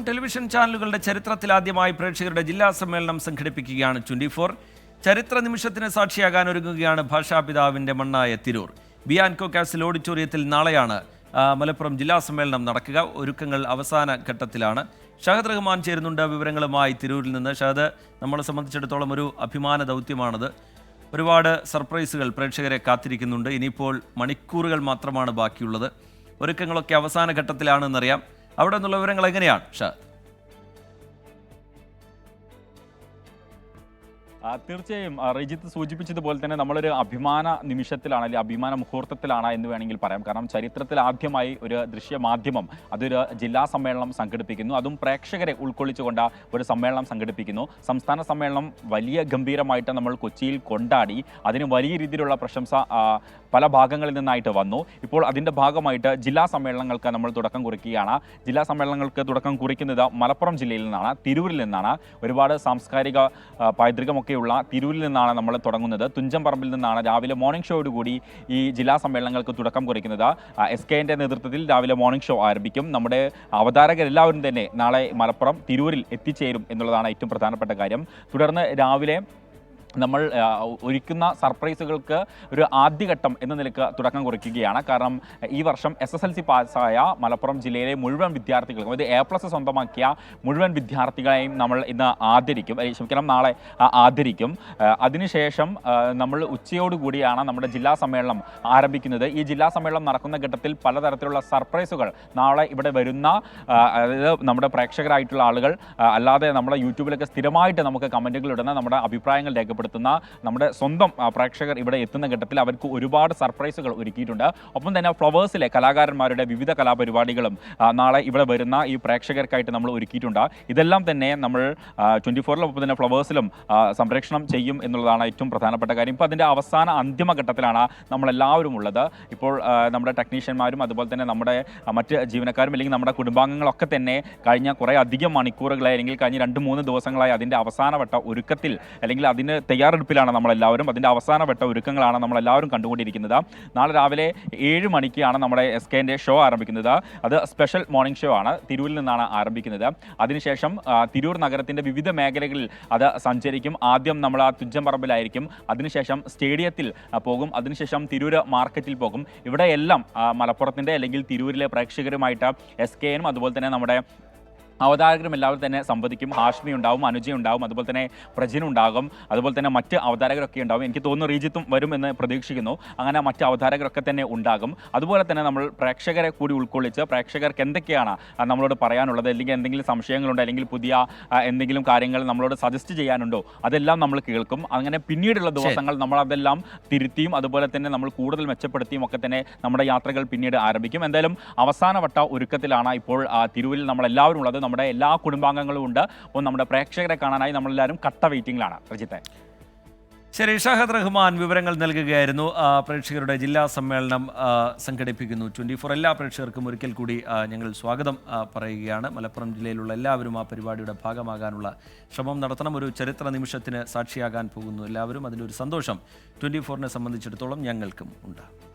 Television ചാനലുകളുടെ ചരിത്രത്തിലാദ്യമായി പ്രേക്ഷകരുടെ ജില്ലാ സമ്മേളനം സംഘടിപ്പിക്കുകയാണ് ട്വന്റി ഫോർ. ചരിത്ര നിമിഷത്തിന് സാക്ഷിയാകാൻ ഒരുങ്ങുകയാണ് ഭാഷാപിതാവിന്റെ മണ്ണായ തിരൂർ. ബിയാൻകോ കാസിൽ ഓഡിറ്റോറിയത്തിൽ നാളെയാണ് മലപ്പുറം ജില്ലാ സമ്മേളനം നടക്കുക. ഒരുക്കങ്ങൾ അവസാന ഘട്ടത്തിലാണ്. ഷഹദ് റഹ്മാൻ ചേരുന്നുണ്ട് വിവരങ്ങളുമായി തിരൂരിൽ നിന്ന്. ഷഹദ് നമ്മളെ സംബന്ധിച്ചിടത്തോളം ഒരു അഭിമാന ദൗത്യമാണത്. ഒരുപാട് സർപ്രൈസുകൾ പ്രേക്ഷകരെ കാത്തിരിക്കുന്നുണ്ട്. ഇനിയിപ്പോൾ മണിക്കൂറുകൾ മാത്രമാണ് ബാക്കിയുള്ളത്. ഒരുക്കങ്ങളൊക്കെ അവസാന ഘട്ടത്തിലാണെന്നറിയാം. അവിടെ നിന്നുള്ള വിവരങ്ങൾ എങ്ങനെയാണ്? ഷാ തീർച്ചയായും റിജിത്ത് സൂചിപ്പിച്ചതുപോലെ തന്നെ നമ്മളൊരു അഭിമാന നിമിഷത്തിലാണ് അല്ലെങ്കിൽ അഭിമാന മുഹൂർത്തത്തിലാണ് എന്ന് വേണമെങ്കിൽ പറയാം. കാരണം ചരിത്രത്തിൽ ആദ്യമായി ഒരു ദൃശ്യമാധ്യമം അതൊരു ജില്ലാ സമ്മേളനം സംഘടിപ്പിക്കുന്നു. അതും പ്രേക്ഷകരെ ഉൾക്കൊള്ളിച്ചുകൊണ്ട് ഒരു സമ്മേളനം സംഘടിപ്പിക്കുന്നു. സംസ്ഥാന സമ്മേളനം വലിയ ഗംഭീരമായിട്ട് നമ്മൾ കൊച്ചിയിൽ കൊണ്ടാടി. അതിന് വലിയ രീതിയിലുള്ള പ്രശംസ പല ഭാഗങ്ങളിൽ നിന്നായിട്ട് വന്നു. ഇപ്പോൾ അതിന്റെ ഭാഗമായിട്ട് ജില്ലാ സമ്മേളനങ്ങൾക്ക് നമ്മൾ തുടക്കം കുറിക്കുകയാണ്. ജില്ലാ സമ്മേളനങ്ങൾക്ക് തുടക്കം കുറിക്കുന്നത് മലപ്പുറം ജില്ലയിൽ നിന്നാണ് തിരൂരിൽ നിന്നാണ്. ഒരുപാട് സാംസ്കാരിക ആ, പൈതൃകമൊക്കെയുള്ള തിരൂരിൽ നിന്നാണ് നമ്മൾ തുടങ്ങുന്നത്. തുഞ്ചംപറമ്പിൽ നിന്നാണ് രാവിലെ മോർണിംഗ് ഷോയോടുകൂടി ഈ ജില്ലാ സമ്മേളനങ്ങൾക്ക് തുടക്കം കുറിക്കുന്നത്. എസ് കെ എന്റെ നേതൃത്വത്തിൽ രാവിലെ മോർണിംഗ് ഷോ ആരംഭിക്കും. നമ്മുടെ അവതാരകരെല്ലാവരും തന്നെ നാളെ മലപ്പുറം തിരൂരിൽ എത്തിച്ചേരും എന്നുള്ളതാണ് ഏറ്റവും പ്രധാനപ്പെട്ട കാര്യം. തുടർന്ന് രാവിലെ നമ്മൾ ഒരുക്കുന്ന സർപ്രൈസുകൾക്ക് ഒരു ആദ്യഘട്ടം എന്ന നിലയ്ക്ക് തുടക്കം കുറിക്കുകയാണ്. കാരണം ഈ വർഷം എസ് എസ് എൽ സി പാസ്സായ മലപ്പുറം ജില്ലയിലെ മുഴുവൻ വിദ്യാർത്ഥികൾക്കും അതായത് എ പ്ലസ് സ്വന്തമാക്കിയ മുഴുവൻ വിദ്യാർത്ഥികളെയും നമ്മൾ ഇന്ന് ആദരിക്കും. ക്ഷമിക്കണം നാളെ ആദരിക്കും. അതിനുശേഷം നമ്മൾ ഉച്ചയോടുകൂടിയാണ് നമ്മുടെ ജില്ലാ സമ്മേളനം ആരംഭിക്കുന്നത്. ഈ ജില്ലാ സമ്മേളനം നടക്കുന്ന ഘട്ടത്തിൽ പലതരത്തിലുള്ള സർപ്രൈസുകൾ നാളെ ഇവിടെ വരുന്ന അതായത് നമ്മുടെ പ്രേക്ഷകരായിട്ടുള്ള ആളുകൾ അല്ലാതെ നമ്മുടെ യൂട്യൂബിലൊക്കെ സ്ഥിരമായിട്ട് നമുക്ക് കമന്റുകൾ ഇടുന്ന നമ്മുടെ അഭിപ്രായങ്ങൾ രേഖപ്പെടുത്തുന്ന നമ്മുടെ സ്വന്തം പ്രേക്ഷകർ ഇവിടെ എത്തുന്ന ഘട്ടത്തിൽ അവർക്ക് ഒരുപാട് സർപ്രൈസുകൾ ഒരുക്കിയിട്ടുണ്ട്. ഒപ്പം തന്നെ ഫ്ലവേഴ്സിലെ കലാകാരന്മാരുടെ വിവിധ കലാപരിപാടികളും നാളെ ഇവിടെ വരുന്ന ഈ പ്രേക്ഷകർക്കായിട്ട് നമ്മൾ ഒരുക്കിയിട്ടുണ്ട്. ഇതെല്ലാം തന്നെ നമ്മൾ ട്വന്റി ഫോറിലും ഒപ്പം തന്നെ ഫ്ലവേഴ്സിലും സംരക്ഷണം ചെയ്യും എന്നുള്ളതാണ് ഏറ്റവും പ്രധാനപ്പെട്ട കാര്യം. ഇപ്പോൾ അതിന്റെ അവസാന അന്തിമഘട്ടത്തിലാണ് നമ്മളെല്ലാവരും ഉള്ളത്. ഇപ്പോൾ നമ്മുടെ ടെക്നീഷ്യന്മാരും അതുപോലെ തന്നെ നമ്മുടെ മറ്റ് ജീവനക്കാരും അല്ലെങ്കിൽ നമ്മുടെ കുടുംബാംഗങ്ങളൊക്കെ തന്നെ കഴിഞ്ഞ കുറേ അധികം മണിക്കൂറുകളായി അല്ലെങ്കിൽ കഴിഞ്ഞ രണ്ട് മൂന്ന് ദിവസങ്ങളായി അതിന്റെ അവസാനവട്ട ഒരുക്കത്തിൽ അല്ലെങ്കിൽ അതിന് തയ്യാറെടുപ്പിലാണ് നമ്മളെല്ലാവരും. അതിന്റെ അവസാനവട്ട ഒരുക്കങ്ങളാണ് നമ്മളെല്ലാവരും കണ്ടുകൊണ്ടിരിക്കുന്നത്. നാളെ രാവിലെ ഏഴ് മണിക്കാണ് നമ്മുടെ എസ് കെന്റെ ഷോ ആരംഭിക്കുന്നത്. അത് സ്പെഷ്യൽ മോർണിംഗ് ഷോ ആണ്. തിരൂരിൽ നിന്നാണ് ആരംഭിക്കുന്നത്. അതിനുശേഷം തിരൂർ നഗരത്തിന്റെ വിവിധ മേഖലകളിൽ അത് സഞ്ചരിക്കും. ആദ്യം നമ്മൾ ആ തുഞ്ചംപറമ്പിലായിരിക്കും അതിനുശേഷം സ്റ്റേഡിയത്തിൽ പോകും. അതിനുശേഷം തിരൂർ മാർക്കറ്റിൽ പോകും. ഇവിടെയെല്ലാം മലപ്പുറത്തിന്റെ അല്ലെങ്കിൽ തിരൂരിലെ പ്രേക്ഷകരുമായിട്ട് എസ് കെ എനും അതുപോലെ തന്നെ നമ്മുടെ അവതാരകരും എല്ലാവരും തന്നെ സംവദിക്കും. ഹാഷ്മി ഉണ്ടാവും അനുജ ഉണ്ടാവും അതുപോലെ തന്നെ പ്രജിൻ ഉണ്ടാകും അതുപോലെ തന്നെ മറ്റ് അവതാരകരൊക്കെ ഉണ്ടാവും. എനിക്ക് തോന്നുന്നു റീജിത്തും വരും എന്ന് പ്രതീക്ഷിക്കുന്നു. അങ്ങനെ മറ്റ് അവതാരകരൊക്കെ തന്നെ ഉണ്ടാകും. അതുപോലെ തന്നെ നമ്മൾ പ്രേക്ഷകരെ കൂടി ഉൾക്കൊള്ളിച്ച് പ്രേക്ഷകർക്ക് എന്തൊക്കെയാണ് നമ്മളോട് പറയാനുള്ളത്? അല്ലെങ്കിൽ എന്തെങ്കിലും സംശയങ്ങളുണ്ടോ? അല്ലെങ്കിൽ പുതിയ എന്തെങ്കിലും കാര്യങ്ങൾ നമ്മളോട് സജസ്റ്റ് ചെയ്യാനുണ്ടോ? അതെല്ലാം നമ്മൾ കേൾക്കും. അങ്ങനെ പിന്നീടുള്ള ദിവസങ്ങൾ നമ്മൾ അതെല്ലാം തിരുത്തിയും അതുപോലെ തന്നെ നമ്മൾ കൂടുതൽ മെച്ചപ്പെടുത്തിയും ഒക്കെ തന്നെ നമ്മുടെ യാത്രകൾ പിന്നീട് ആരംഭിക്കും. എന്തായാലും അവസാനവട്ട ഒരുക്കത്തിലാണ് ഇപ്പോൾ തിരുവിൽ നമ്മളെല്ലാവരും ഉള്ളത്. നമ്മുടെ എല്ലാ കുടുംബാംഗങ്ങളും ഉണ്ട്. അപ്പോൾ നമ്മുടെ പ്രേക്ഷകരെ കാണാനായി നമ്മളെല്ലാവരും കട്ട വെയിറ്റിംഗിലാണ്. രജിത്തെ ശരി ഷാഹദ് റഹ്മാൻ വിവരങ്ങൾ നൽകുകയായിരുന്നു. പ്രേക്ഷകരുടെ ജില്ലാ സമ്മേളനം സംഘടിപ്പിക്കുന്നു. ട്വന്റി ഫോർ എല്ലാ പ്രേക്ഷകർക്കും ഒരിക്കൽ കൂടി ഞങ്ങൾ സ്വാഗതം പറയുകയാണ്. മലപ്പുറം ജില്ലയിലുള്ള എല്ലാവരും ആ പരിപാടിയുടെ ഭാഗമാകാനുള്ള ശ്രമം നടത്തണം. ഒരു ചരിത്ര നിമിഷത്തിന് സാക്ഷിയാകാൻ പോകുന്നു എല്ലാവരും. അതിലൊരു സന്തോഷം ട്വന്റി ഫോറിനെ സംബന്ധിച്ചിടത്തോളം ഞങ്ങൾക്കും ഉണ്ട്